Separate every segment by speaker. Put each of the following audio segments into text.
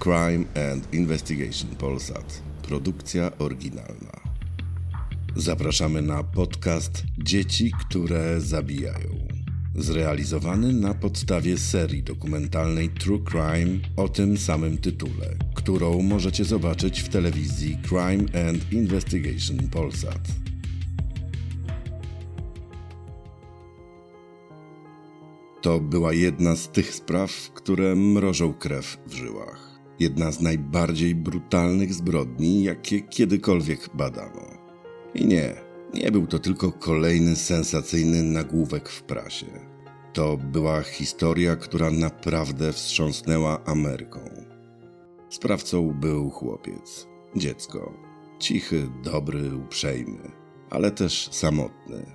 Speaker 1: Crime and Investigation Polsat. Produkcja oryginalna. Zapraszamy na podcast Dzieci, które zabijają. Zrealizowany na podstawie serii dokumentalnej True Crime o tym samym tytule, którą możecie zobaczyć w telewizji Crime and Investigation Polsat. To była jedna z tych spraw, które mrożą krew w żyłach. Jedna z najbardziej brutalnych zbrodni, jakie kiedykolwiek badano. I nie, nie był to tylko kolejny sensacyjny nagłówek w prasie. To była historia, która naprawdę wstrząsnęła Ameryką. Sprawcą był chłopiec, dziecko. Cichy, dobry, uprzejmy, ale też samotny.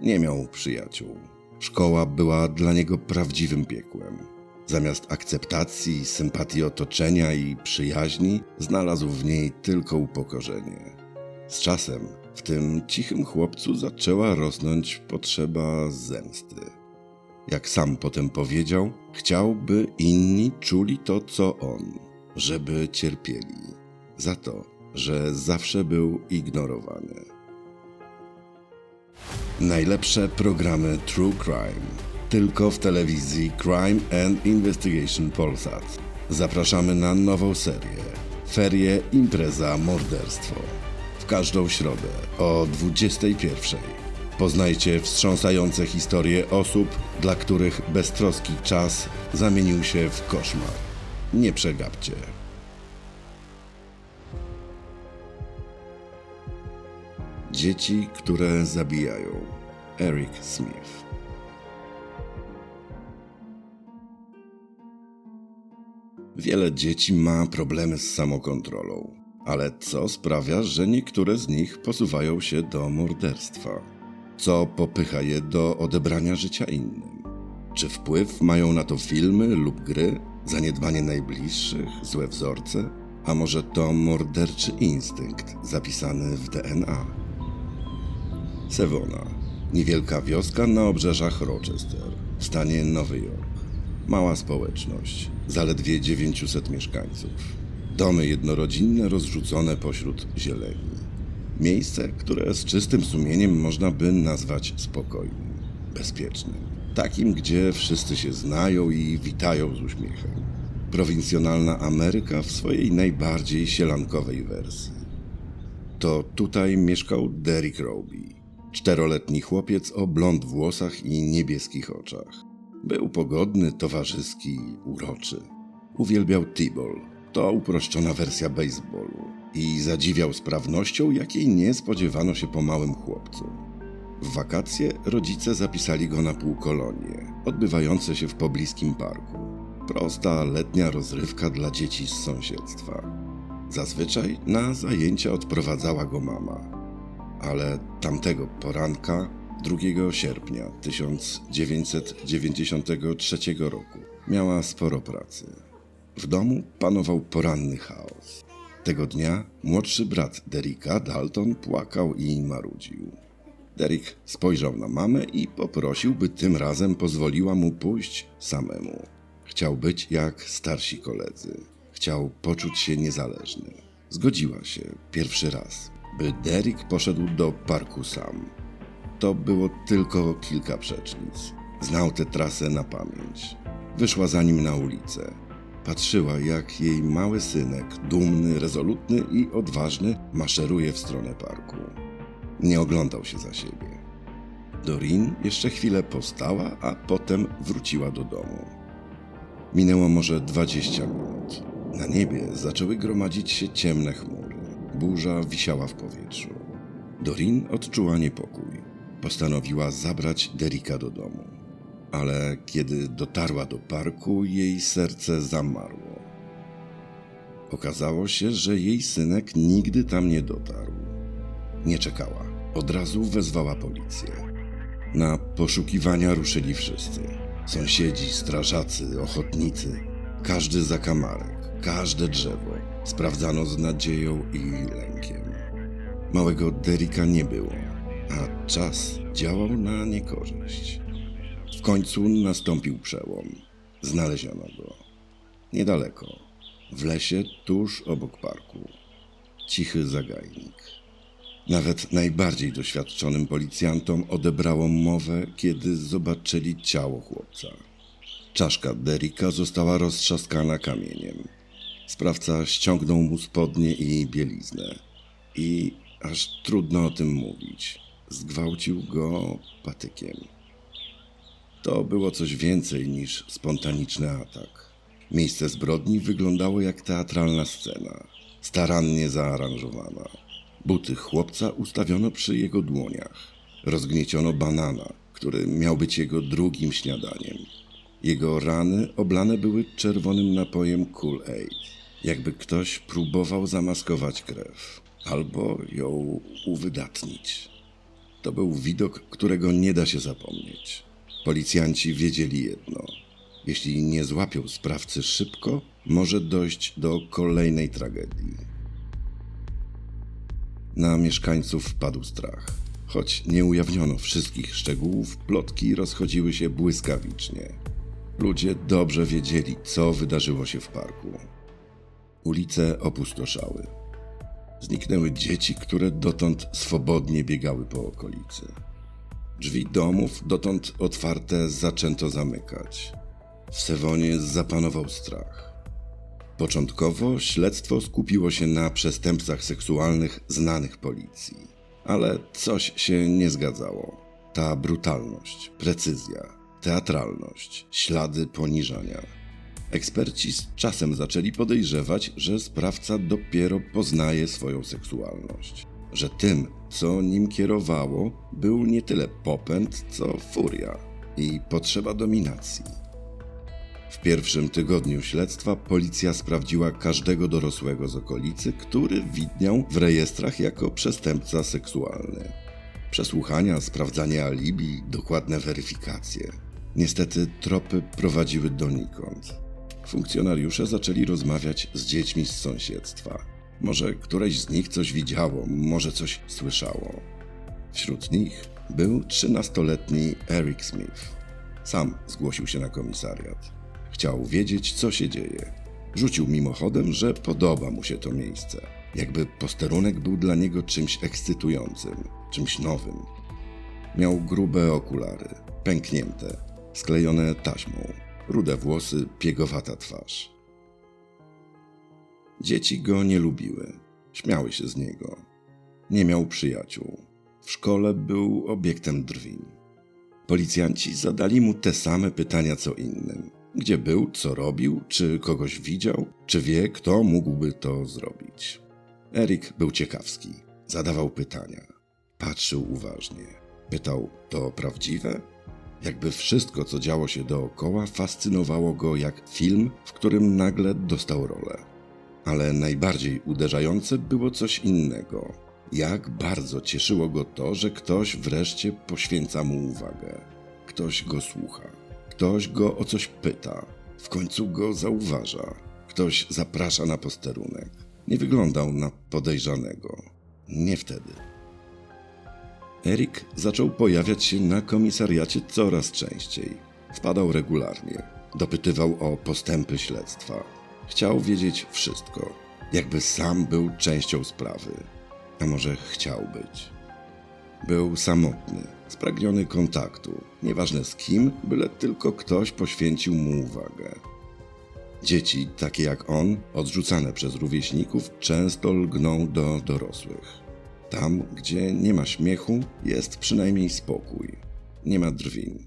Speaker 1: Nie miał przyjaciół. Szkoła była dla niego prawdziwym piekłem. Zamiast akceptacji, sympatii otoczenia i przyjaźni, znalazł w niej tylko upokorzenie. Z czasem w tym cichym chłopcu zaczęła rosnąć potrzeba zemsty. Jak sam potem powiedział, chciałby inni czuli to, co on, żeby cierpieli, za to, że zawsze był ignorowany. Najlepsze programy True Crime tylko w telewizji Crime and Investigation Polsat. Zapraszamy na nową serię Ferie Impreza Morderstwo. W każdą środę o 21. Poznajcie wstrząsające historie osób, dla których beztroski czas zamienił się w koszmar. Nie przegapcie. Dzieci, które zabijają. Eric Smith. Wiele dzieci ma problemy z samokontrolą, ale co sprawia, że niektóre z nich posuwają się do morderstwa? Co popycha je do odebrania życia innym? Czy wpływ mają na to filmy lub gry, zaniedbanie najbliższych, złe wzorce? A może to morderczy instynkt zapisany w DNA? Sevona, niewielka wioska na obrzeżach Rochester, w stanie Nowy Jork. Mała społeczność, zaledwie 900 mieszkańców. Domy jednorodzinne rozrzucone pośród zieleni. Miejsce, które z czystym sumieniem można by nazwać spokojnym, bezpiecznym. Takim, gdzie wszyscy się znają i witają z uśmiechem. Prowincjonalna Ameryka w swojej najbardziej sielankowej wersji. To tutaj mieszkał Derek Roby, czteroletni chłopiec o blond włosach i niebieskich oczach. Był pogodny, towarzyski, uroczy. Uwielbiał t-ball, to uproszczona wersja baseballu i zadziwiał sprawnością, jakiej nie spodziewano się po małym chłopcu. W wakacje rodzice zapisali go na półkolonie, odbywające się w pobliskim parku. Prosta letnia rozrywka dla dzieci z sąsiedztwa. Zazwyczaj na zajęcia odprowadzała go mama. Ale tamtego poranka 2 sierpnia 1993 roku miała sporo pracy. W domu panował poranny chaos. Tego dnia młodszy brat Derika, Dalton, płakał i marudził. Derek spojrzał na mamę i poprosił, by tym razem pozwoliła mu pójść samemu. Chciał być jak starsi koledzy. Chciał poczuć się niezależny. Zgodziła się pierwszy raz, by Derek poszedł do parku sam. To było tylko kilka przecznic. Znał tę trasę na pamięć. Wyszła za nim na ulicę. Patrzyła, jak jej mały synek, dumny, rezolutny i odważny, maszeruje w stronę parku. Nie oglądał się za siebie. Dorin jeszcze chwilę postała, a potem wróciła do domu. Minęło może dwadzieścia minut. Na niebie zaczęły gromadzić się ciemne chmury. Burza wisiała w powietrzu. Dorin odczuła niepokój postanowiła zabrać Derika do domu. Ale kiedy dotarła do parku, jej serce zamarło. Okazało się, że jej synek nigdy tam nie dotarł. Nie czekała. Od razu wezwała policję. Na poszukiwania ruszyli wszyscy. Sąsiedzi, strażacy, ochotnicy. Każdy zakamarek, każde drzewo. Sprawdzano z nadzieją i lękiem. Małego Derika nie było a czas działał na niekorzyść. W końcu nastąpił przełom. Znaleziono go. Niedaleko, w lesie tuż obok parku. Cichy zagajnik. Nawet najbardziej doświadczonym policjantom odebrało mowę, kiedy zobaczyli ciało chłopca. Czaszka Derricka została roztrzaskana kamieniem. Sprawca ściągnął mu spodnie i bieliznę. I aż trudno o tym mówić. Zgwałcił go patykiem. To było coś więcej niż spontaniczny atak. Miejsce zbrodni wyglądało jak teatralna scena, starannie zaaranżowana. Buty chłopca ustawiono przy jego dłoniach. Rozgnieciono banana, który miał być jego drugim śniadaniem. Jego rany oblane były czerwonym napojem Cool Aid, jakby ktoś próbował zamaskować krew albo ją uwydatnić. To był widok, którego nie da się zapomnieć. Policjanci wiedzieli jedno. Jeśli nie złapią sprawcy szybko, może dojść do kolejnej tragedii. Na mieszkańców wpadł strach. Choć nie ujawniono wszystkich szczegółów, plotki rozchodziły się błyskawicznie. Ludzie dobrze wiedzieli, co wydarzyło się w parku. Ulice opustoszały. Zniknęły dzieci, które dotąd swobodnie biegały po okolicy. Drzwi domów, dotąd otwarte, zaczęto zamykać. W Sewonie zapanował strach. Początkowo śledztwo skupiło się na przestępcach seksualnych znanych policji, ale coś się nie zgadzało. Ta brutalność, precyzja, teatralność, ślady poniżania. Eksperci z czasem zaczęli podejrzewać, że sprawca dopiero poznaje swoją seksualność, że tym, co nim kierowało, był nie tyle popęd, co furia i potrzeba dominacji. W pierwszym tygodniu śledztwa policja sprawdziła każdego dorosłego z okolicy, który widniał w rejestrach jako przestępca seksualny. Przesłuchania, sprawdzanie alibi, dokładne weryfikacje. Niestety tropy prowadziły donikąd. Funkcjonariusze zaczęli rozmawiać z dziećmi z sąsiedztwa. Może któreś z nich coś widziało, może coś słyszało. Wśród nich był trzynastoletni Eric Smith. Sam zgłosił się na komisariat. Chciał wiedzieć, co się dzieje. Rzucił mimochodem, że podoba mu się to miejsce. Jakby posterunek był dla niego czymś ekscytującym, czymś nowym. Miał grube okulary, pęknięte, sklejone taśmą, rude włosy, piegowata twarz. Dzieci go nie lubiły, śmiały się z niego. Nie miał przyjaciół. W szkole był obiektem drwin. Policjanci zadali mu te same pytania co innym. Gdzie był, co robił, czy kogoś widział, czy wie, kto mógłby to zrobić. Erik był ciekawski. Zadawał pytania. Patrzył uważnie. Pytał, to prawdziwe? Jakby wszystko, co działo się dookoła, fascynowało go jak film, w którym nagle dostał rolę. Ale najbardziej uderzające było coś innego. Jak bardzo cieszyło go to, że ktoś wreszcie poświęca mu uwagę. Ktoś go słucha. Ktoś go o coś pyta. W końcu go zauważa. Ktoś zaprasza na posterunek. Nie wyglądał na podejrzanego. Nie wtedy. Erik zaczął pojawiać się na komisariacie coraz częściej. Wpadał regularnie. Dopytywał o postępy śledztwa. Chciał wiedzieć wszystko. Jakby sam był częścią sprawy. A może chciał być. Był samotny, spragniony kontaktu. Nieważne z kim, byle tylko ktoś poświęcił mu uwagę. Dzieci, takie jak on, odrzucane przez rówieśników, często lgną do dorosłych. Tam, gdzie nie ma śmiechu, jest przynajmniej spokój. Nie ma drwin.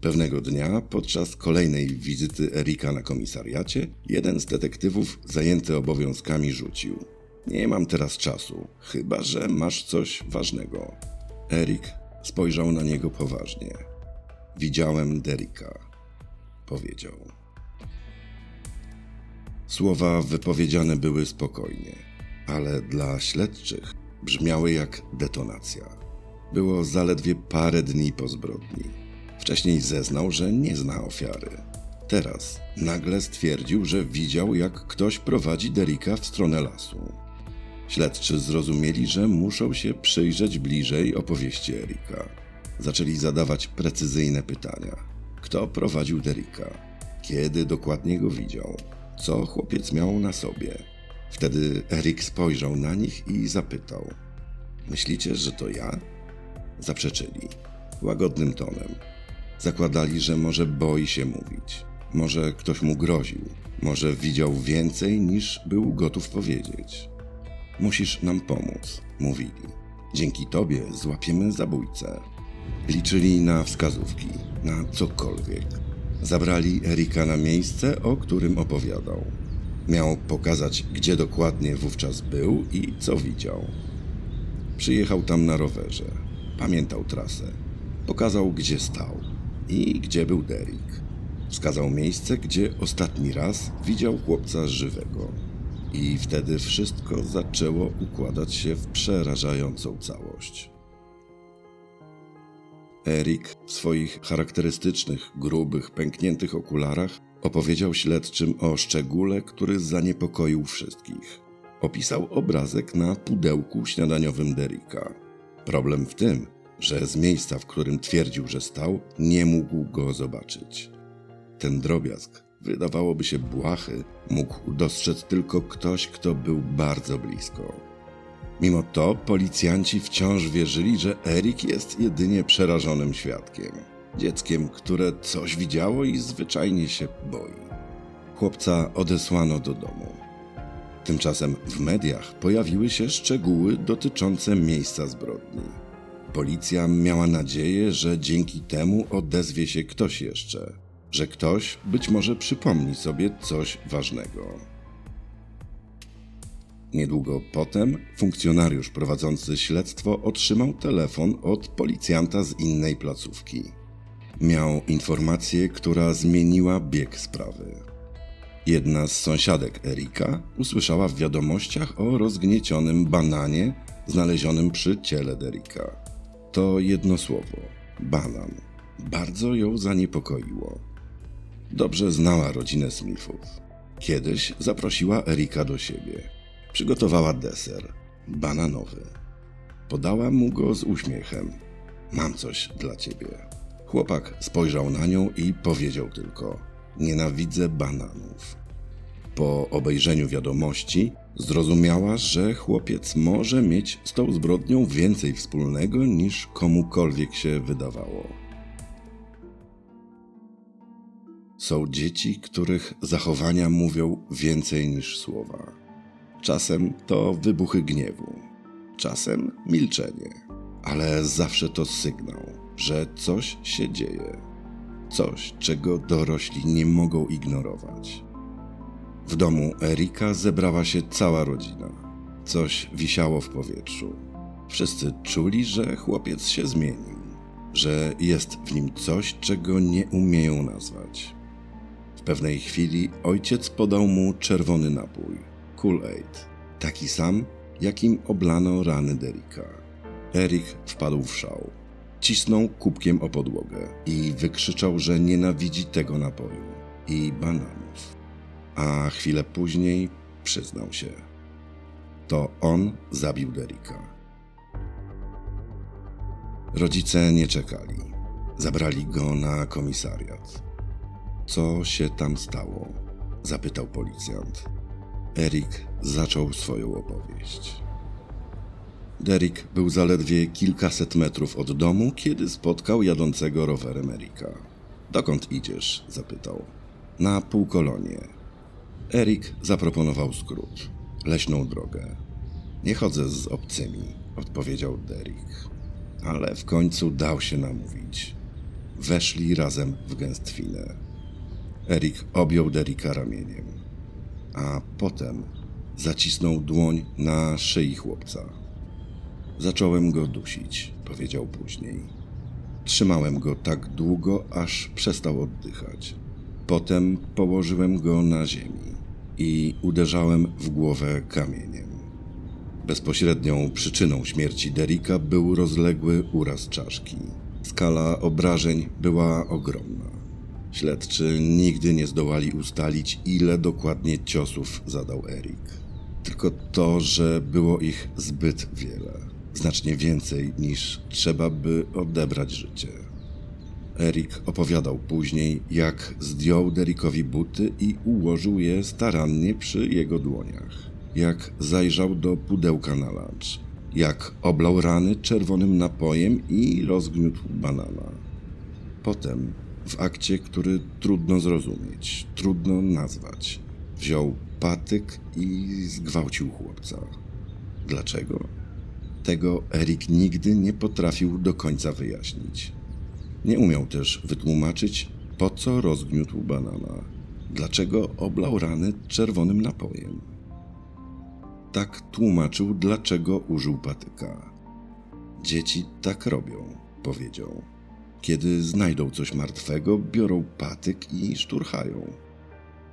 Speaker 1: Pewnego dnia, podczas kolejnej wizyty Erika na komisariacie, jeden z detektywów zajęty obowiązkami rzucił. Nie mam teraz czasu, chyba że masz coś ważnego. Erik spojrzał na niego poważnie. Widziałem Derika, powiedział. Słowa wypowiedziane były spokojnie, ale dla śledczych brzmiały jak detonacja. Było zaledwie parę dni po zbrodni. Wcześniej zeznał, że nie zna ofiary. Teraz nagle stwierdził, że widział, jak ktoś prowadzi Derika w stronę lasu. Śledczy zrozumieli, że muszą się przyjrzeć bliżej opowieści Erika. Zaczęli zadawać precyzyjne pytania. Kto prowadził Derika? kiedy dokładnie go widział, co chłopiec miał na sobie. Wtedy Erik spojrzał na nich i zapytał: Myślicie, że to ja? Zaprzeczyli, łagodnym tonem. Zakładali, że może boi się mówić, może ktoś mu groził, może widział więcej niż był gotów powiedzieć. Musisz nam pomóc, mówili. Dzięki tobie złapiemy zabójcę. Liczyli na wskazówki, na cokolwiek. Zabrali Erika na miejsce, o którym opowiadał. Miał pokazać, gdzie dokładnie wówczas był i co widział. Przyjechał tam na rowerze. Pamiętał trasę. Pokazał, gdzie stał i gdzie był Derek. Wskazał miejsce, gdzie ostatni raz widział chłopca żywego. I wtedy wszystko zaczęło układać się w przerażającą całość. Erik w swoich charakterystycznych, grubych, pękniętych okularach opowiedział śledczym o szczególe, który zaniepokoił wszystkich. Opisał obrazek na pudełku śniadaniowym Derika. Problem w tym, że z miejsca, w którym twierdził, że stał, nie mógł go zobaczyć. Ten drobiazg, wydawałoby się błahy, mógł dostrzec tylko ktoś, kto był bardzo blisko. Mimo to policjanci wciąż wierzyli, że Erik jest jedynie przerażonym świadkiem. Dzieckiem, które coś widziało i zwyczajnie się boi. Chłopca odesłano do domu. Tymczasem w mediach pojawiły się szczegóły dotyczące miejsca zbrodni. Policja miała nadzieję, że dzięki temu odezwie się ktoś jeszcze, że ktoś być może przypomni sobie coś ważnego. Niedługo potem funkcjonariusz prowadzący śledztwo otrzymał telefon od policjanta z innej placówki. Miał informację, która zmieniła bieg sprawy. Jedna z sąsiadek Erika usłyszała w wiadomościach o rozgniecionym bananie znalezionym przy ciele Derika. To jedno słowo banan bardzo ją zaniepokoiło. Dobrze znała rodzinę Smithów. Kiedyś zaprosiła Erika do siebie. Przygotowała deser bananowy. Podała mu go z uśmiechem. Mam coś dla ciebie. Chłopak spojrzał na nią i powiedział tylko: Nienawidzę bananów. Po obejrzeniu wiadomości zrozumiała, że chłopiec może mieć z tą zbrodnią więcej wspólnego niż komukolwiek się wydawało. Są dzieci, których zachowania mówią więcej niż słowa. Czasem to wybuchy gniewu, czasem milczenie, ale zawsze to sygnał, że coś się dzieje. Coś, czego dorośli nie mogą ignorować. W domu Erika zebrała się cała rodzina. Coś wisiało w powietrzu. Wszyscy czuli, że chłopiec się zmienił, że jest w nim coś, czego nie umieją nazwać. W pewnej chwili ojciec podał mu czerwony napój Kool-Aid, taki sam, jakim oblano rany Derika. Erik wpadł w szał. Cisnął kubkiem o podłogę i wykrzyczał, że nienawidzi tego napoju i bananów. A chwilę później przyznał się. To on zabił Derika. Rodzice nie czekali. Zabrali go na komisariat. Co się tam stało? Zapytał policjant. Erik zaczął swoją opowieść. Derek był zaledwie kilkaset metrów od domu, kiedy spotkał jadącego rowerem Erika. Dokąd idziesz? zapytał. Na półkolonie. Erik zaproponował skrót. Leśną drogę. Nie chodzę z obcymi, odpowiedział Derek. Ale w końcu dał się namówić. Weszli razem w gęstwinę. Erik objął Derika ramieniem, a potem zacisnął dłoń na szyi chłopca. Zacząłem go dusić, powiedział później. Trzymałem go tak długo, aż przestał oddychać. Potem położyłem go na ziemi i uderzałem w głowę kamieniem. Bezpośrednią przyczyną śmierci Derika był rozległy uraz czaszki. Skala obrażeń była ogromna. Śledczy nigdy nie zdołali ustalić, ile dokładnie ciosów zadał Erik. Tylko to, że było ich zbyt wiele znacznie więcej niż trzeba by odebrać życie. Erik opowiadał później, jak zdjął Derrickowi buty i ułożył je starannie przy jego dłoniach. Jak zajrzał do pudełka na lunch. Jak oblał rany czerwonym napojem i rozgniótł banana. Potem, w akcie, który trudno zrozumieć, trudno nazwać, wziął patyk i zgwałcił chłopca. Dlaczego? Tego Erik nigdy nie potrafił do końca wyjaśnić. Nie umiał też wytłumaczyć, po co rozgniótł banana, dlaczego oblał rany czerwonym napojem. Tak tłumaczył, dlaczego użył patyka. Dzieci tak robią, powiedział. Kiedy znajdą coś martwego, biorą patyk i szturchają.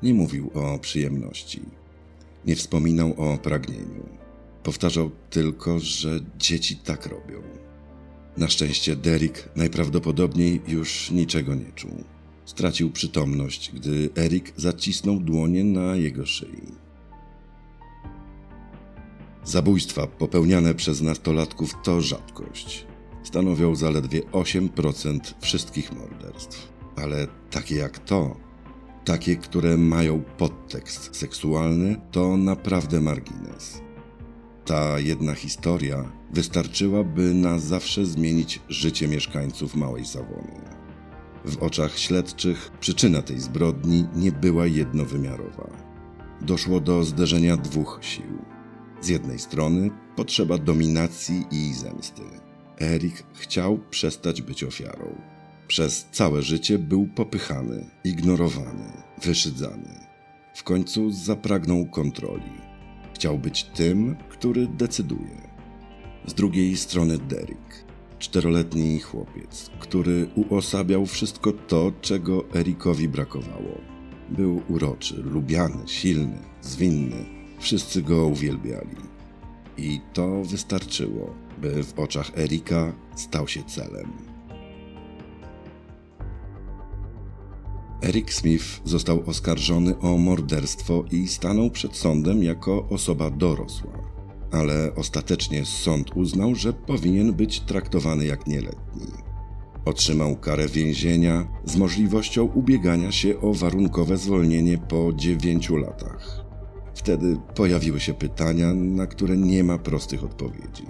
Speaker 1: Nie mówił o przyjemności. Nie wspominał o pragnieniu. Powtarzał tylko, że dzieci tak robią. Na szczęście Derek najprawdopodobniej już niczego nie czuł. Stracił przytomność, gdy Erik zacisnął dłonie na jego szyi. Zabójstwa popełniane przez nastolatków to rzadkość. Stanowią zaledwie 8% wszystkich morderstw. Ale takie jak to, takie, które mają podtekst seksualny, to naprawdę margines. Ta jedna historia wystarczyłaby na zawsze zmienić życie mieszkańców Małej Sawony. W oczach śledczych przyczyna tej zbrodni nie była jednowymiarowa. Doszło do zderzenia dwóch sił. Z jednej strony potrzeba dominacji i zemsty. Erik chciał przestać być ofiarą. Przez całe życie był popychany, ignorowany, wyszydzany. W końcu zapragnął kontroli. Chciał być tym, który decyduje. Z drugiej strony Derek, czteroletni chłopiec, który uosabiał wszystko to, czego Erikowi brakowało. Był uroczy, lubiany, silny, zwinny. Wszyscy go uwielbiali. I to wystarczyło, by w oczach Erika stał się celem. Eric Smith został oskarżony o morderstwo i stanął przed sądem jako osoba dorosła. Ale ostatecznie sąd uznał, że powinien być traktowany jak nieletni. Otrzymał karę więzienia z możliwością ubiegania się o warunkowe zwolnienie po 9 latach. Wtedy pojawiły się pytania, na które nie ma prostych odpowiedzi.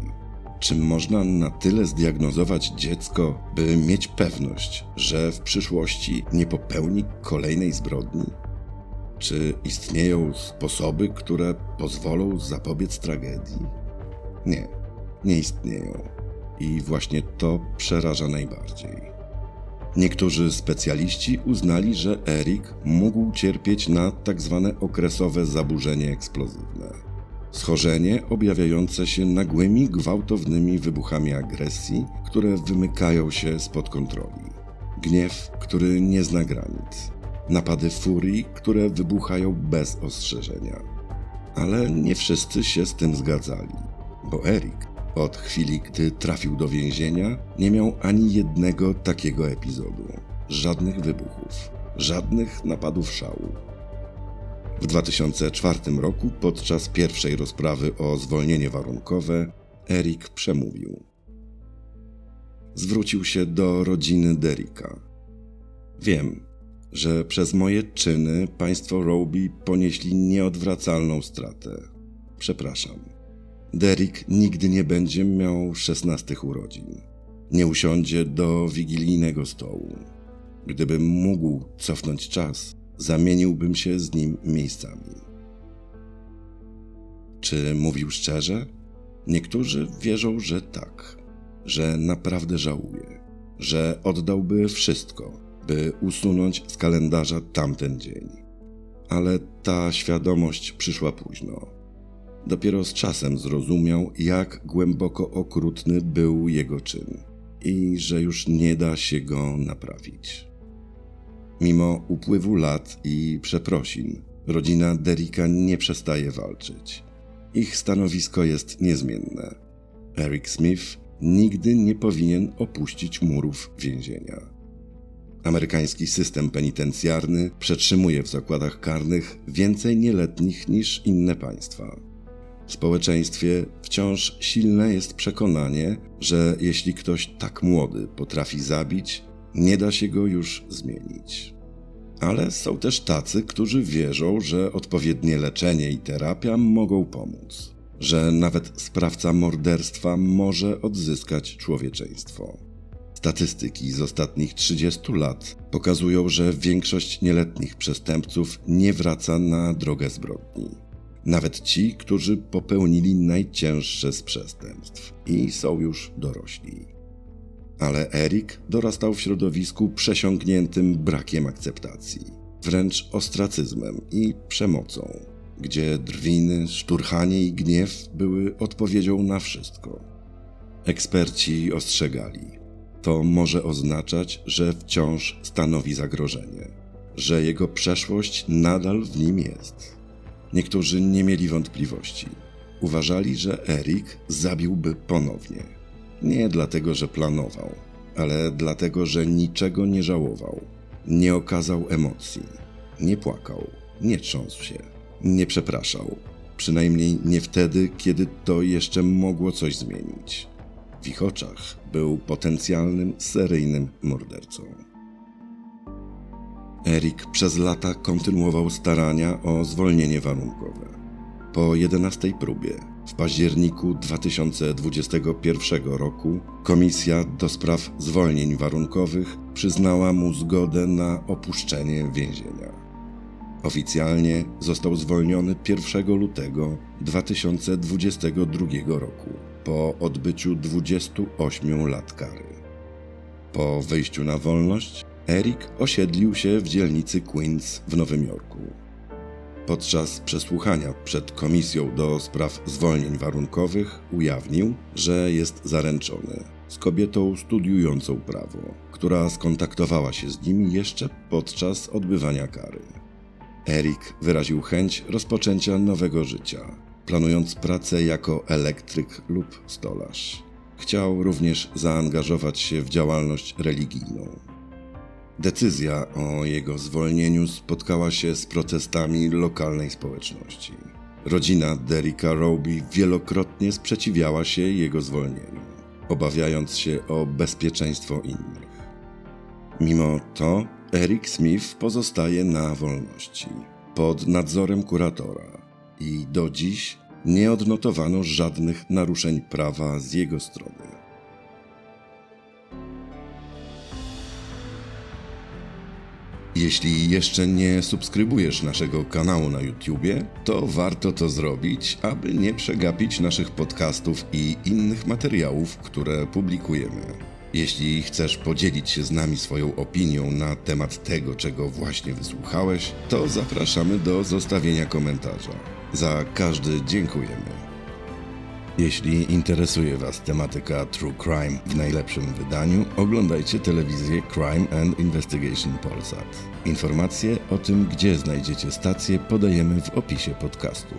Speaker 1: Czy można na tyle zdiagnozować dziecko, by mieć pewność, że w przyszłości nie popełni kolejnej zbrodni? Czy istnieją sposoby, które pozwolą zapobiec tragedii? Nie, nie istnieją. I właśnie to przeraża najbardziej. Niektórzy specjaliści uznali, że Erik mógł cierpieć na tak zwane okresowe zaburzenie eksplozywne Schorzenie objawiające się nagłymi, gwałtownymi wybuchami agresji, które wymykają się spod kontroli. Gniew, który nie zna granic. Napady furii, które wybuchają bez ostrzeżenia. Ale nie wszyscy się z tym zgadzali, bo Erik od chwili, gdy trafił do więzienia, nie miał ani jednego takiego epizodu. Żadnych wybuchów, żadnych napadów szału. W 2004 roku, podczas pierwszej rozprawy o zwolnienie warunkowe, Erik przemówił. Zwrócił się do rodziny Derricka. Wiem, że przez moje czyny państwo Roby ponieśli nieodwracalną stratę. Przepraszam. Derrick nigdy nie będzie miał szesnastych urodzin. Nie usiądzie do wigilijnego stołu. Gdybym mógł cofnąć czas, zamieniłbym się z nim miejscami. Czy mówił szczerze? Niektórzy wierzą, że tak, że naprawdę żałuje, że oddałby wszystko, by usunąć z kalendarza tamten dzień. Ale ta świadomość przyszła późno. Dopiero z czasem zrozumiał, jak głęboko okrutny był jego czyn i że już nie da się go naprawić. Mimo upływu lat i przeprosin, rodzina Derricka nie przestaje walczyć. Ich stanowisko jest niezmienne. Eric Smith nigdy nie powinien opuścić murów więzienia. Amerykański system penitencjarny przetrzymuje w zakładach karnych więcej nieletnich niż inne państwa. W społeczeństwie wciąż silne jest przekonanie, że jeśli ktoś tak młody potrafi zabić, Nie da się go już zmienić. Ale są też tacy, którzy wierzą, że odpowiednie leczenie i terapia mogą pomóc, że nawet sprawca morderstwa może odzyskać człowieczeństwo. Statystyki z ostatnich 30 lat pokazują, że większość nieletnich przestępców nie wraca na drogę zbrodni. Nawet ci, którzy popełnili najcięższe z przestępstw i są już dorośli. Ale Erik dorastał w środowisku przesiąkniętym brakiem akceptacji, wręcz ostracyzmem i przemocą, gdzie drwiny, szturchanie i gniew były odpowiedzią na wszystko. Eksperci ostrzegali, to może oznaczać, że wciąż stanowi zagrożenie, że jego przeszłość nadal w nim jest. Niektórzy nie mieli wątpliwości. Uważali, że Erik zabiłby ponownie. Nie dlatego, że planował, ale dlatego, że niczego nie żałował. Nie okazał emocji, nie płakał, nie trząsł się, nie przepraszał. Przynajmniej nie wtedy, kiedy to jeszcze mogło coś zmienić. W ich oczach był potencjalnym seryjnym mordercą. Erik przez lata kontynuował starania o zwolnienie warunkowe. Po 11 próbie w październiku 2021 roku Komisja do spraw zwolnień warunkowych przyznała mu zgodę na opuszczenie więzienia. Oficjalnie został zwolniony 1 lutego 2022 roku po odbyciu 28 lat kary. Po wyjściu na wolność Erik osiedlił się w dzielnicy Queens w Nowym Jorku. Podczas przesłuchania przed Komisją do Spraw Zwolnień Warunkowych ujawnił, że jest zaręczony z kobietą studiującą prawo, która skontaktowała się z nim jeszcze podczas odbywania kary. Erik wyraził chęć rozpoczęcia nowego życia, planując pracę jako elektryk lub stolarz. Chciał również zaangażować się w działalność religijną. Decyzja o jego zwolnieniu spotkała się z protestami lokalnej społeczności. Rodzina Derricka Roby wielokrotnie sprzeciwiała się jego zwolnieniu, obawiając się o bezpieczeństwo innych. Mimo to Eric Smith pozostaje na wolności, pod nadzorem kuratora i do dziś nie odnotowano żadnych naruszeń prawa z jego strony. Jeśli jeszcze nie subskrybujesz naszego kanału na YouTubie, to warto to zrobić, aby nie przegapić naszych podcastów i innych materiałów, które publikujemy. Jeśli chcesz podzielić się z nami swoją opinią na temat tego, czego właśnie wysłuchałeś, to zapraszamy do zostawienia komentarza. Za każdy dziękujemy. Jeśli interesuje Was tematyka True Crime w najlepszym wydaniu, oglądajcie telewizję Crime and Investigation Polsat. Informacje o tym, gdzie znajdziecie stację, podajemy w opisie podcastu.